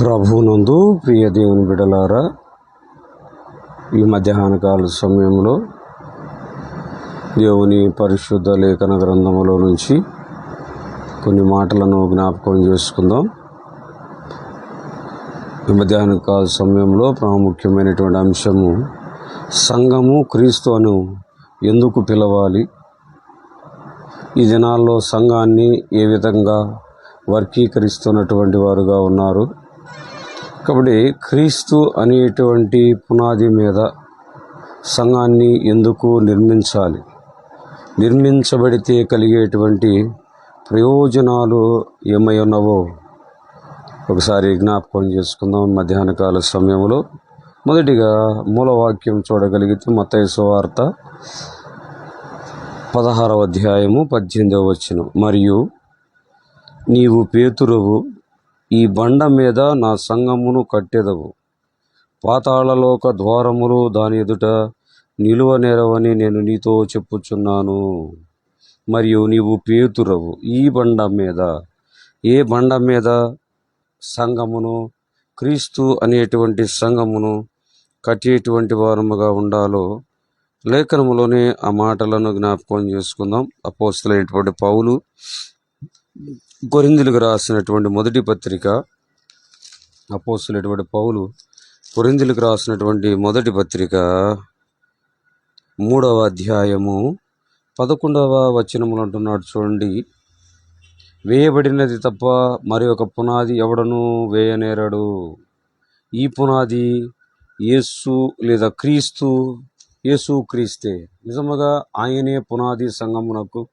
ప్రభునందు ప్రియ దేవుని బిడలారా ఈ మధ్యాహ్న కాల సమయంలో దేవుని పరిశుద్ధ లేఖన గ్రంథములో నుంచి కొన్ని మాటలను జ్ఞాపకం చేసుకుందాం. ఈ మధ్యాహ్న కాల సమయంలో ప్రాముఖ్యమైనటువంటి అంశము సంఘము క్రీస్తు అను ఎందుకు పిలవాలి? ఈ దినాల్లో సంఘాన్ని ఏ విధంగా వర్గీకరిస్తున్నటువంటి వారుగా ఉన్నారు? కాబట్టి క్రీస్తు అనేటువంటి పునాది మీద సంఘాన్ని ఎందుకు నిర్మించాలి? నిర్మించబడితే కలిగేటువంటి ప్రయోజనాలు ఏమై ఉన్నవో ఒకసారి జ్ఞాపకం చేసుకుందాం. మధ్యాహ్నకాల సమయంలో మొదటిగా మూలవాక్యం చూడగలిగితే మతయసు వార్త పదహారవ అధ్యాయము పద్దెనిమిదవ వచనం. మరియు నీవు పేతురువు ఈ బండ మీద నా సంగమును కట్టెదవు. పాతాళలోక ద్వారములు దాని ఎదుట నిలువ నేరవని నేను నీతో చెప్పుచున్నాను. మరియు నీవు పేతురవు ఈ బండ మీద. ఏ బండ మీద? సంఘమును క్రీస్తు అనేటువంటి సంఘమును కట్టేటువంటి వారముగా ఉండాలో లేఖనములోనే ఆ మాటలను జ్ఞాపకం చేసుకుందాం. అపోస్తులైనటువంటి పౌలు కొరిందులకు రాసినటువంటి మొదటి పత్రిక అపోస్తులైనటువంటి పౌలు కొరిందులకు రాసినటువంటి మొదటి పత్రిక మూడవ అధ్యాయము పదకొండవ వచనములు అంటున్నాడు చూడండి. వేయబడినది తప్ప మరి ఒక పునాది ఎవడను వేయనేరడు. ఈ పునాది యేసు లేదా క్రీస్తు యేసు క్రీస్తే. నిజముగా ఆయనే పునాది సంగమునకు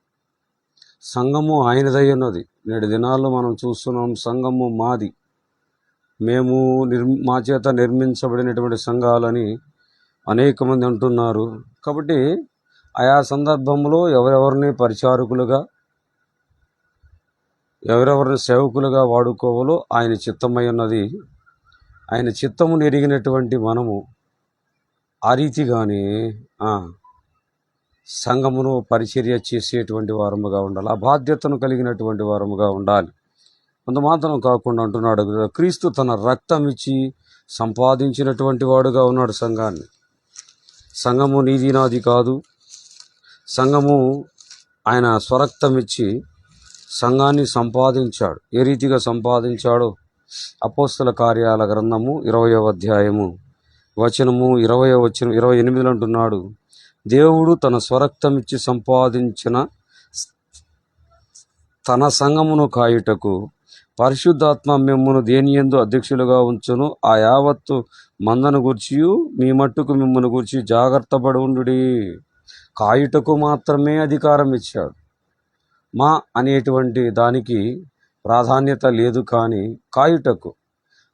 సంఘము ఆయనదై ఉన్నది. నేటి దినాల్లో మనం చూస్తున్నాం సంఘము మాది. మేము నిర్ మా చేత నిర్మించబడినటువంటి సంఘాలని అనేక మంది అంటున్నారు. కాబట్టి ఆయా సందర్భంలో ఎవరెవరిని పరిచారకులుగా ఎవరెవరిని సేవకులుగా వాడుకోవాలో ఆయన చిత్తమై ఉన్నది. ఆయన చిత్తమును ఎరిగినటువంటి మనము ఆ రీతిగానే సంఘమును పరిచర్య చేసేటువంటి వారముగా ఉండాలి. ఆ బాధ్యతను కలిగినటువంటి వారముగా ఉండాలి. కొంత మాత్రం కాకుండా అంటున్నాడు క్రీస్తు తన రక్తం ఇచ్చి సంపాదించినటువంటి వాడుగా ఉన్నాడు సంఘాన్ని. సంఘము నీది నాది కాదు. సంఘము ఆయన స్వరక్తం ఇచ్చి సంఘాన్ని సంపాదించాడు. ఏ రీతిగా సంపాదించాడో? అపోస్తుల కార్యాల గ్రంథము ఇరవయో అధ్యాయము వచనము ఇరవై వచనం ఇరవై ఎనిమిదిలో అంటున్నాడు దేవుడు తన స్వరక్తం ఇచ్చి సంపాదించిన తన సంఘమును కాయుటకు పరిశుద్ధాత్మ మిమ్మును దేని ఎందు అధ్యక్షులుగా ఉంచును? ఆ యావత్తు మందను గూర్చియు మీ మట్టుకు మిమ్మల్ని గూర్చి జాగ్రత్త పడి కాయుటకు మాత్రమే అధికారం ఇచ్చాడు. మా అనేటువంటి దానికి ప్రాధాన్యత లేదు కానీ కాయుటకు.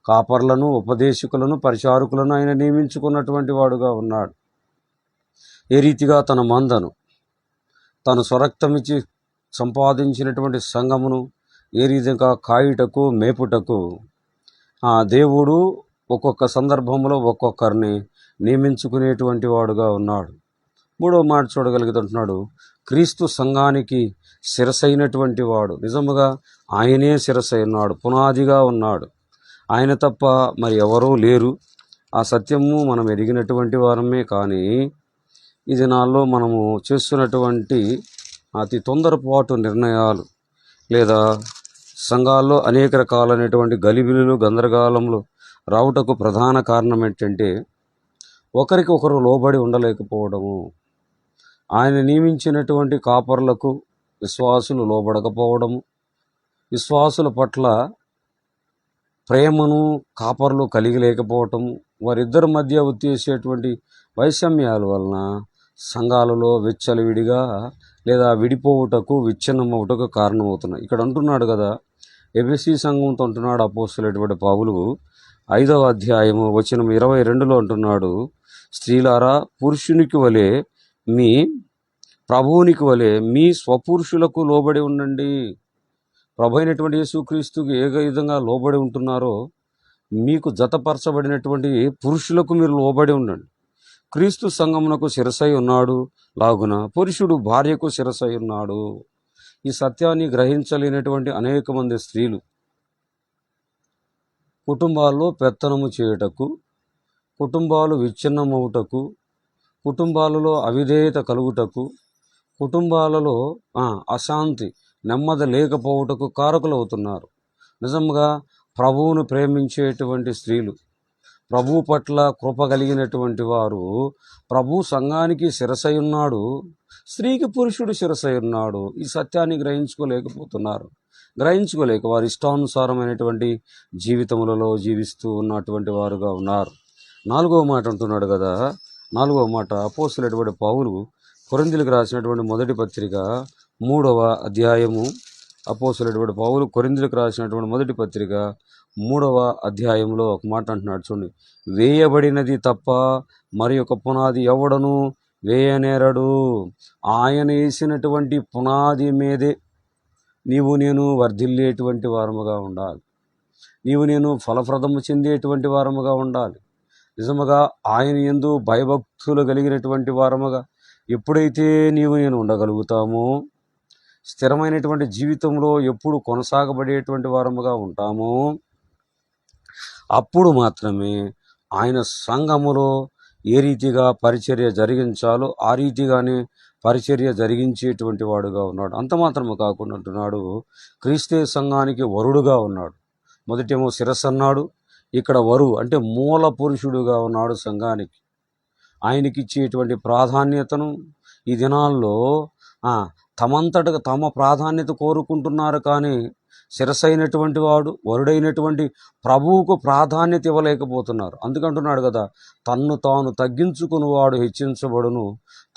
కాపర్లను ఉపదేశకులను పరిచారకులను ఆయన నియమించుకున్నటువంటి వాడుగా ఉన్నాడు. ఏ రీతిగా తన మందను తను స్వరక్తమిచ్చి సంపాదించినటువంటి సంఘమును ఏ రీతిగా కాయుటకు మేపుటకు ఆ దేవుడు ఒక్కొక్క సందర్భంలో ఒక్కొక్కరిని నియమించుకునేటువంటి వాడుగా ఉన్నాడు. మూడో మాట చూడగలుగుతుంటున్నాడు. క్రీస్తు సంఘానికి శిరసైనటువంటి వాడు. నిజముగా ఆయనే శిరసై ఉన్నాడు పునాదిగా ఉన్నాడు. ఆయన తప్ప మరి ఎవరూ లేరు. ఆ సత్యము మనం ఎరిగినటువంటి వారమే కానీ ఈ దినాల్లో మనము చేస్తున్నటువంటి అతి తొందరపాటు నిర్ణయాలు లేదా సంఘాల్లో అనేక రకాలైనటువంటి గలిబిలులు గందరగోళములు రావుటకు ప్రధాన కారణం ఏంటంటే ఒకరికి ఒకరు లోబడి ఉండలేకపోవడము. ఆయన నియమించినటువంటి కాపర్లకు విశ్వాసులు లోబడకపోవడము. విశ్వాసుల పట్ల ప్రేమను కాపర్లు కలిగి లేకపోవటము వారిద్దరి మధ్య ఉత్తేసేటువంటి వైషమ్యాల వలన సంఘాలలో విచ్చలవిడిగా లేదా విడిపోవుటకు విచ్ఛిన్నమవుటకు కారణమవుతున్నాయి. ఇక్కడ అంటున్నాడు కదా ఎబిసి సంఘంతో అంటున్నాడు అపోస్తులటువంటి పావులు. ఐదవ అధ్యాయము వచనం ఇరవై రెండులో అంటున్నాడు స్త్రీలారా పురుషునికి వలె మీ ప్రభువునికి వలె మీ స్వపురుషులకు లోబడి ఉండండి. ప్రభు అయినటువంటి యేసుక్రీస్తుకి ఏ విధంగా లోబడి ఉంటున్నారో మీకు జతపరచబడినటువంటి పురుషులకు మీరు లోబడి ఉండండి. క్రీస్తు సంగమునకు శిరసై ఉన్నాడు లాగున పురుషుడు భార్యకు శిరసై ఉన్నాడు. ఈ సత్యాన్ని గ్రహించలేనటువంటి అనేక మంది స్త్రీలు కుటుంబాల్లో పెత్తనము చేయుటకు కుటుంబాలు విచ్ఛిన్నమవుటకు కుటుంబాలలో అవిధేయత కలుగుటకు కుటుంబాలలో అశాంతి నెమ్మది లేకపోవుటకు కారకులవుతున్నారు. నిజంగా ప్రభువును ప్రేమించేటువంటి స్త్రీలు ప్రభువు పట్ల కృప కలిగినటువంటి వారు ప్రభు సంఘానికి శిరసయున్నాడు స్త్రీకి పురుషుడు శిరసయున్నాడు ఈ సత్యాన్ని గ్రహించుకోలేకపోతున్నారు. గ్రహించుకోలేక వారు ఇష్టానుసారమైనటువంటి జీవితములలో జీవిస్తూ ఉన్నటువంటి వారుగా ఉన్నారు. నాలుగవ మాట అంటున్నాడు కదా. నాలుగవ మాట అపోస్తులటువంటి పౌలు కొరిందులకు రాసినటువంటి మొదటి పత్రిక మూడవ అధ్యాయము. అపోస్తులటువంటి పౌలు కొరిందులకు రాసినటువంటి మొదటి పత్రిక మూడవ అధ్యాయంలో ఒక మాట అంటున్నాడు. చూడండి. వేయబడినది తప్ప మరి ఒక పునాది ఎవడను వేయనేరడు. ఆయన వేసినటువంటి పునాది మీదే నీవు నేను వర్ధిల్లేటువంటి వారముగా ఉండాలి. నీవు నేను ఫలప్రదము చెందేటువంటి వారముగా ఉండాలి. నిజముగా ఆయన ఎందు భయభక్తులు కలిగినటువంటి వారముగా ఎప్పుడైతే నీవు నేను ఉండగలుగుతామో స్థిరమైనటువంటి జీవితంలో ఎప్పుడు కొనసాగబడేటువంటి వారముగా ఉంటామో అప్పుడు మాత్రమే ఆయన సంఘములో ఏ రీతిగా పరిచర్య జరిగించాలో ఆ రీతిగానే పరిచర్య జరిగించేటువంటి వాడుగా ఉన్నాడు. అంత మాత్రమే కాకుండా అంటున్నాడు క్రీస్తే సంఘానికి వరుడుగా ఉన్నాడు. మొదటేమో శిరస్సు అన్నాడు ఇక్కడ వరువు అంటే మూల పురుషుడుగా ఉన్నాడు సంఘానికి. ఆయనకి ఇచ్చేటువంటి ప్రాధాన్యతను ఈ దినాల్లో తమంతటగా తమ ప్రాధాన్యత కోరుకుంటున్నారు కానీ శిరసైనటువంటి వాడు వరుడైనటువంటి ప్రభువుకు ప్రాధాన్యత ఇవ్వలేకపోతున్నారు. అందుకంటున్నాడు కదా తన్ను తాను తగ్గించుకునివాడు హెచ్చించబడును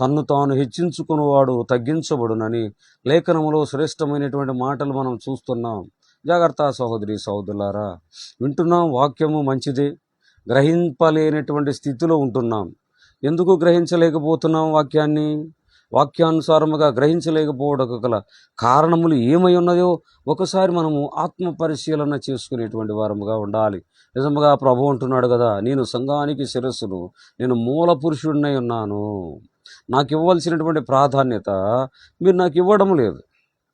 తన్ను తాను హెచ్చించుకునివాడు తగ్గించబడునని లేఖనములో శ్రేష్టమైనటువంటి మాటలు మనం చూస్తున్నాం. జాగ్రత్త సహోదరి సహోదరులారా వింటున్నాం వాక్యము మంచిదే గ్రహింపలేనటువంటి స్థితిలో ఉంటున్నాం. ఎందుకు గ్రహించలేకపోతున్నాం వాక్యాన్ని? వాక్యానుసారముగా గ్రహించలేకపోవడకు గల కారణములు ఏమై ఉన్నదో ఒకసారి మనము ఆత్మ పరిశీలన చేసుకునేటువంటి వారముగా ఉండాలి. నిజముగా ప్రభు అంటున్నాడు కదా నేను సంఘానికి శిరస్సును నేను మూల పురుషుడినై ఉన్నాను. నాకు ఇవ్వాల్సినటువంటి ప్రాధాన్యత మీరు నాకు ఇవ్వడం లేదు.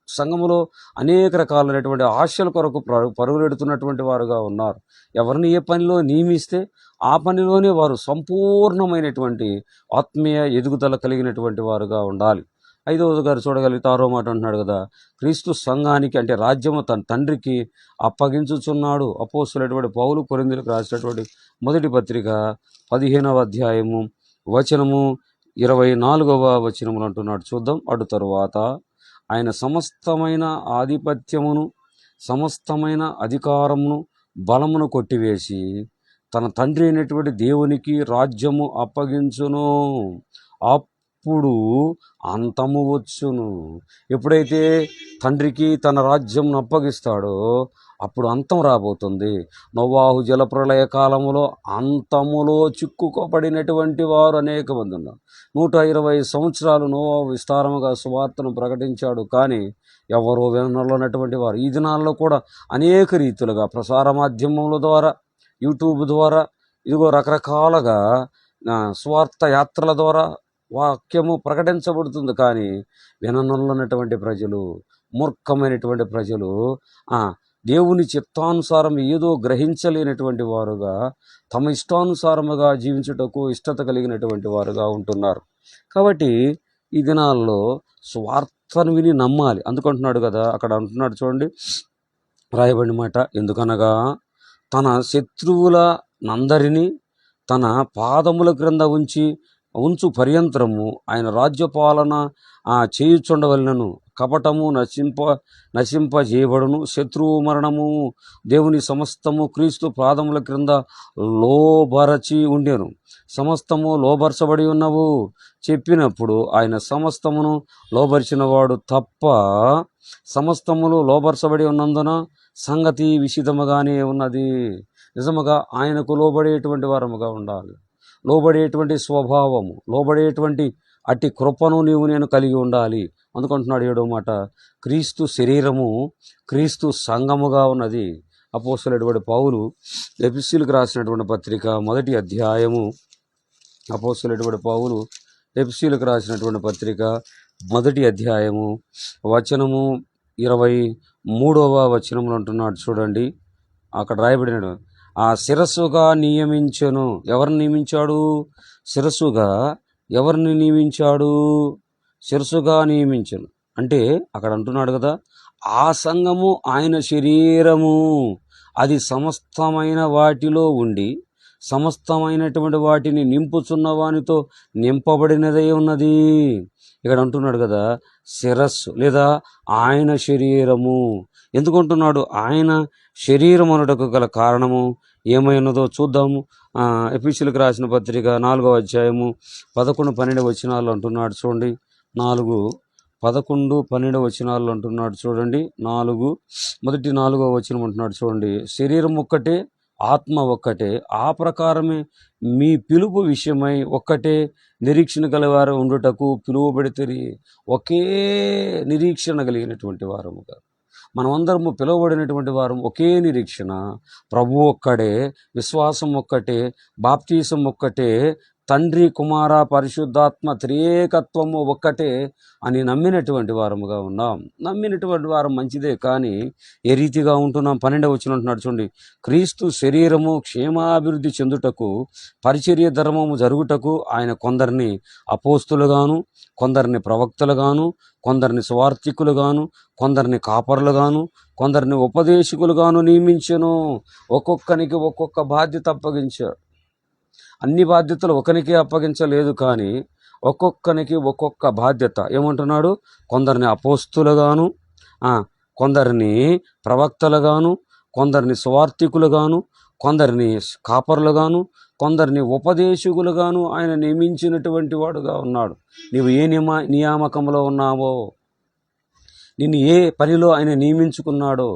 సంఘములో అనేక రకాలైనటువంటి ఆశల కొరకు పరుగులెడుతున్నటువంటి వారుగా ఉన్నారు. ఎవరిని ఏ పనిలో నియమిస్తే ఆ పనిలోనే వారు సంపూర్ణమైనటువంటి ఆత్మీయ ఎదుగుదల కలిగినటువంటి వారుగా ఉండాలి. ఐదవది గారు చూడగలిగితే ఆరో మాట అంటున్నాడు కదా క్రీస్తు సంఘానికి అంటే రాజ్యము తన తండ్రికి అప్పగించుచున్నాడు. అపోస్తులటువంటి పౌలు కొరిందులకు రాసినటువంటి మొదటి పత్రిక పదిహేనవ అధ్యాయము వచనము ఇరవై నాలుగవ వచనములు అంటున్నాడు. చూద్దాం అటు తరువాత ఆయన సమస్తమైన ఆధిపత్యమును సమస్తమైన అధికారమును బలమును కొట్టివేసి తన తండ్రి అయినటువంటి దేవునికి రాజ్యము అప్పగించును. అప్పుడు అంతము వచ్చును. ఎప్పుడైతే తండ్రికి తన రాజ్యంను అప్పగిస్తాడో అప్పుడు అంతం రాబోతుంది. నోవాహు జలప్రలయ కాలములో అంతములో చిక్కుకోబడినటువంటి వారు అనేక మంది ఉన్నారు. నూట ఇరవై సంవత్సరాలు నోవాహు విస్తారముగా సువార్తను ప్రకటించాడు. కానీ ఎవరో వినలేనటువంటి వారు ఈ దినాల్లో కూడా అనేక రీతులుగా ప్రసార మాధ్యమముల ద్వారా యూట్యూబ్ ద్వారా ఇదిగో రకరకాలుగా స్వార్థ యాత్రల ద్వారా వాక్యము ప్రకటించబడుతుంది. కానీ విననున్నటువంటి ప్రజలు మూర్ఖమైనటువంటి ప్రజలు దేవుని చిత్తానుసారం ఏదో గ్రహించలేనటువంటి వారుగా తమ ఇష్టానుసారముగా జీవించుటకు ఇష్టత కలిగినటువంటి వారుగా ఉంటున్నారు. కాబట్టి ఈ దినాల్లో స్వార్థను విని నమ్మాలి. అందుకంటున్నాడు కదా అక్కడ అంటున్నాడు చూడండి రాయబడిన మాట ఎందుకనగా తన శత్రువుల నందరినీ తన పాదముల క్రింద ఉంచి ఉంచు పర్యంతరము ఆయన రాజ్యపాలన చేయుచుండవలనను. కపటము నశింప నశింపజేయబడును. శత్రువు మరణము దేవుని సమస్తము క్రీస్తు పాదముల క్రింద లోబరచి ఉండెను. సమస్తము లోబరచబడి ఉన్నవు. చెప్పినప్పుడు ఆయన సమస్తమును లోబరిచినవాడు తప్ప సమస్తములు లోబరచబడి ఉన్నందున సంగతి విషితముగానే ఉన్నది. నిజముగా ఆయనకు లోబడేటువంటి వారముగా ఉండాలి. లోబడేటువంటి స్వభావము లోబడేటువంటి అట్టి కృపను నీవు నేను కలిగి ఉండాలి. అందుకుంటున్నాడు ఏడో మాట. క్రీస్తు శరీరము క్రీస్తు సంఘముగా ఉన్నది. అపోసలటువంటి పౌలు ఎపిసిలకు రాసినటువంటి పత్రిక మొదటి అధ్యాయము. అపోసలటువంటి పౌలు ఎపిసిలకు రాసినటువంటి పత్రిక మొదటి అధ్యాయము. వచనము ఇరవై మూడవ వచనములు అంటున్నాడు చూడండి. అక్కడ రాయబడినాడు ఆ శిరస్సుగా నియమించను. ఎవరిని నియమించాడు? శిరస్సుగా ఎవరిని నియమించాడు? శిరస్సుగా నియమించను. అంటే అక్కడ అంటున్నాడు కదా ఆ సంఘము ఆయన శరీరము. అది సమస్తమైన వాటిలో ఉండి సమస్తమైనటువంటి వాటిని నింపుచున్న వానితో నింపబడినదై ఉన్నది. ఇక్కడ అంటున్నాడు కదా శిరస్సు లేదా ఆయన శరీరము. ఎందుకుంటున్నాడు? ఆయన శరీరం గల కారణము ఏమైనదో చూద్దాము. ఆ, రాసిన పత్రిక నాలుగో అధ్యాయము పదకొండు పన్నెండు వచనాలు అంటున్నాడు చూడండి. నాలుగు పదకొండు పన్నెండు వచనాలు అంటున్నాడు చూడండి. నాలుగు మొదటి నాలుగో వచనం అంటున్నాడు చూడండి. శరీరం ఒక్కటే ఆత్మ ఒక్కటే. ఆ ప్రకారమే మీ పిలుపు విషయమై ఒక్కటే నిరీక్షణ గలవారు ఉండుటకు పిలువబడితే ఒకే నిరీక్షణ కలిగినటువంటి వారముగా. మనమందరము పిలువబడినటువంటి వారు ఒకే నిరీక్షణ. ప్రభు ఒక్కడే విశ్వాసం ఒక్కటే బాప్తీసం ఒక్కటే తండ్రి కుమార పరిశుద్ధాత్మ త్రియేకత్వము ఒక్కటే అని నమ్మినటువంటి వారముగా ఉన్నాం. నమ్మినటువంటి వారం మంచిదే కానీ ఏ రీతిగా ఉంటున్నాం? పన్నెండవ వచ్చిన నడుచుండి చూడండి. క్రీస్తు శరీరము క్షేమాభివృద్ధి చెందుటకు పరిచర్య ధర్మము జరుగుటకు ఆయన కొందరిని అపోస్తులుగాను కొందరిని ప్రవక్తలుగాను కొందరిని స్వార్థికులుగాను కొందరిని కాపరులుగాను కొందరిని ఉపదేశకులుగాను నియమించను. ఒక్కొక్కనికి ఒక్కొక్క బాధ్యత అప్పగించాడు అన్ని బాధ్యతలు ఒకరికే అప్పగించలేదు కానీ ఒక్కొక్కనికి ఒక్కొక్క బాధ్యత. ఏమంటున్నాడు? కొందరిని అపోస్తులుగాను కొందరిని ప్రవక్తలుగాను కొందరిని స్వార్థికులుగాను కొందరిని కాపర్లుగాను కొందరిని ఉపదేశకులుగాను ఆయన నియమించినటువంటి వాడుగా ఉన్నాడు. నీవు ఏ నియమ నియామకంలో ఉన్నావో నిన్ను ఏ పనిలో ఆయన నియమించుకున్నాడో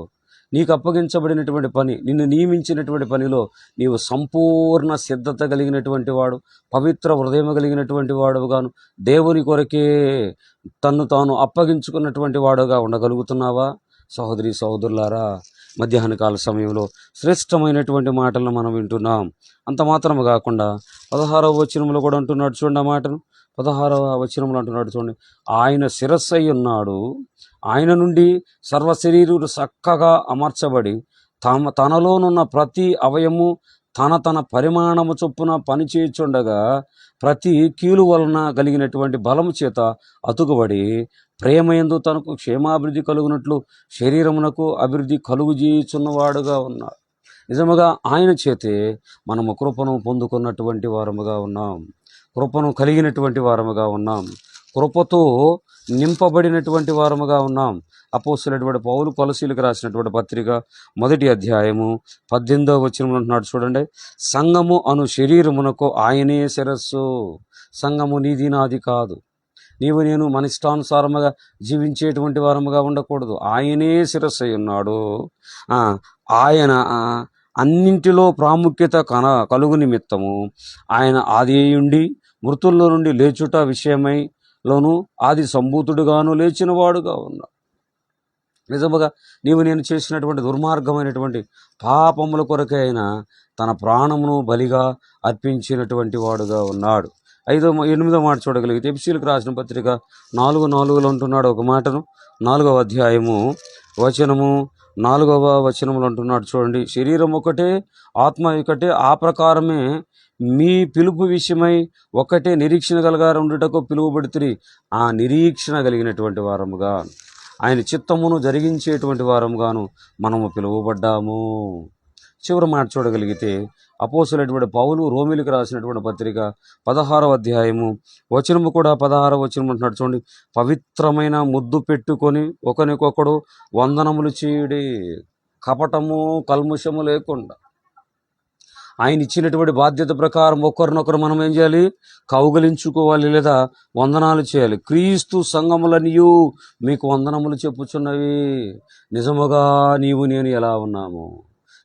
నీకు అప్పగించబడినటువంటి పని నిన్ను నియమించినటువంటి పనిలో నీవు సంపూర్ణ సిద్ధత కలిగినటువంటి వాడు పవిత్ర హృదయం కలిగినటువంటి వాడుగాను. దేవుని కొరకే తన్ను తాను అప్పగించుకున్నటువంటి వాడుగా ఉండగలుగుతున్నావా? సహోదరి సహోదరులారా మధ్యాహ్న కాల సమయంలో శ్రేష్టమైనటువంటి మాటలను మనం వింటున్నాం. అంత మాత్రము కాకుండా పదహారవ వచనంలో కూడా అంటున్నాడు చూడండి ఆ మాటను. పదహారవ వచనంలో అంటున్నాడు చూడండి. ఆయన శిరస్సై ఉన్నాడు. ఆయన నుండి సర్వ శరీరులు చక్కగా అమర్చబడి తమ తనలోనున్న ప్రతి అవయము తన తన పరిమాణము చొప్పున పనిచేయుచుండగా ప్రతి కీలు వలన కలిగినటువంటి బలము చేత అతుకుబడి ప్రేమయందు తనకు క్షేమాభివృద్ధి కలుగునట్లు శరీరమునకు అభివృద్ధి కలుగు చేయుచున్నవాడుగా ఉన్నాడు. నిజముగా ఆయన చేతే మనము కృపను పొందుకున్నటువంటి వారముగా ఉన్నాం. కృపను కలిగినటువంటి వారముగా ఉన్నాం. కృపతో నింపబడినటువంటి వారముగా ఉన్నాం. అపోస్తులటువంటి పౌలు కొలసీలకు రాసినటువంటి పత్రిక మొదటి అధ్యాయము పద్దెనిమిదవ వచనంలో అంటున్నాడు. చూడండి. సంఘము అను శరీరమునకు ఆయనే శిరస్సు. సంఘము నీది నాది కాదు. నీవు నేను మన ఇష్టానుసారముగా జీవించేటువంటి వారముగా ఉండకూడదు. ఆయనే శిరస్సు అయి ఉన్నాడు. ఆయన అన్నింటిలో ప్రాముఖ్యత కన కలుగు నిమిత్తము. ఆయన ఆదియుండి మృతుల్లో నుండి లేచుట విషయమై లోను ఆది సంభూతుడుగాను లేచినవాడుగా ఉన్నాడు. నిజముగా నీవు నేను చేసినటువంటి దుర్మార్గమైనటువంటి పాపముల కొరకే ఆయన తన ప్రాణమును బలిగా అర్పించినటువంటి వాడుగా ఉన్నాడు. ఐదో ఎనిమిదో మాట చూడగలిగితే ఎపిసీలకు రాసిన పత్రిక నాలుగు నాలుగులో ఉంటున్నాడు ఒక మాటను. నాలుగవ అధ్యాయము వచనము నాలుగవ వచనములు అంటున్నాడు చూడండి శరీరం ఒకటే ఆత్మ ఒకటే ఆ ప్రకారమే మీ పిలుపు విషయమై ఒకటే నిరీక్షణ కలగా ఉండుటకు పిలువబడుతురి. ఆ నిరీక్షణ కలిగినటువంటి వారముగా ఆయన చిత్తమును జరిగించేటువంటి వారముగాను మనము పిలువబడ్డాము. చివరి మాట చూడగలిగితే అపోసులైనటువంటి పౌలు రోమిలకు రాసినటువంటి పత్రిక పదహారవ అధ్యాయము వచనము కూడా పదహారవ వచనం అంటున్నాడు చూడండి. పవిత్రమైన ముద్దు పెట్టుకొని ఒకరికొకడు వందనములు చేయుడి కపటము కల్ముషము లేకుండా ఆయన ఇచ్చినటువంటి బాధ్యత ప్రకారం ఒకరినొకరు మనం ఏం చేయాలి? కౌగలించుకోవాలి లేదా వందనాలు చేయాలి. క్రీస్తు సంఘములనియు మీకు వందనములు చెప్పుచున్నవి. నిజముగా నీవు నేను ఎలా ఉన్నాము?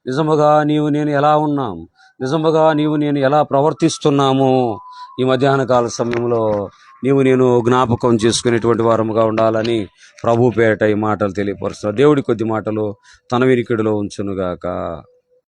నిజముగా నీవు నేను ఎలా ఉన్నాము నిజముగా నీవు నేను ఎలా ప్రవర్తిస్తున్నాము? ఈ మధ్యాహ్న కాల సమయంలో నీవు నేను జ్ఞాపకం చేసుకునేటువంటి వారముగా ఉండాలని ప్రభుపేట ఈ మాటలు తెలియపరుస్తున్నారు. దేవుడి కొద్ది మాటలు తన వినికిడిలో ఉంచునుగాక.